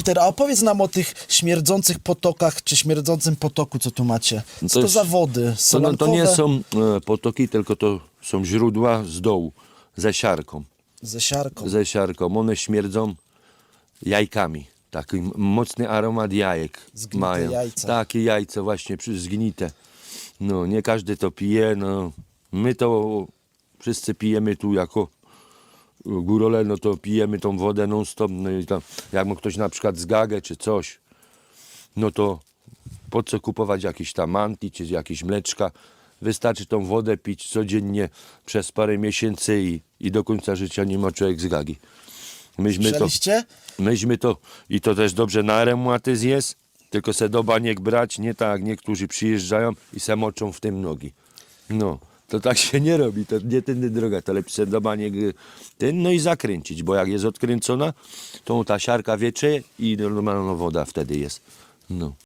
Peter, a opowiedz nam o tych śmierdzących potokach, czy śmierdzącym potoku, co tu macie. Co to, To jest- za wody? To, no, to nie są e, potoki, tylko to są źródła z dołu, ze siarką. Ze siarką. Ze siarką. One śmierdzą jajkami. Taki mocny aromat jajek Zgnite mają. jajca. Takie jajca właśnie zgnite. No, nie każdy to pije. No. My to wszyscy pijemy tu jako górole, no to pijemy tą wodę non stop. No i tam, jak ma ktoś na przykład zgagę czy coś, no to po co kupować jakieś tam manti czy jakieś mleczka? Wystarczy tą wodę pić codziennie przez parę miesięcy i, i do końca życia nie ma człowiek zgagi. Myśmy to, myśmy to, i to też dobrze na reumatyzm jest, tylko se do baniek brać, nie tak jak niektórzy przyjeżdżają i se moczą w tym nogi. No, to tak się nie robi, to nie tędy droga, to baniek y, ten, no i zakręcić, bo jak jest odkręcona, to ta siarka wiecze i normalna woda wtedy jest. No.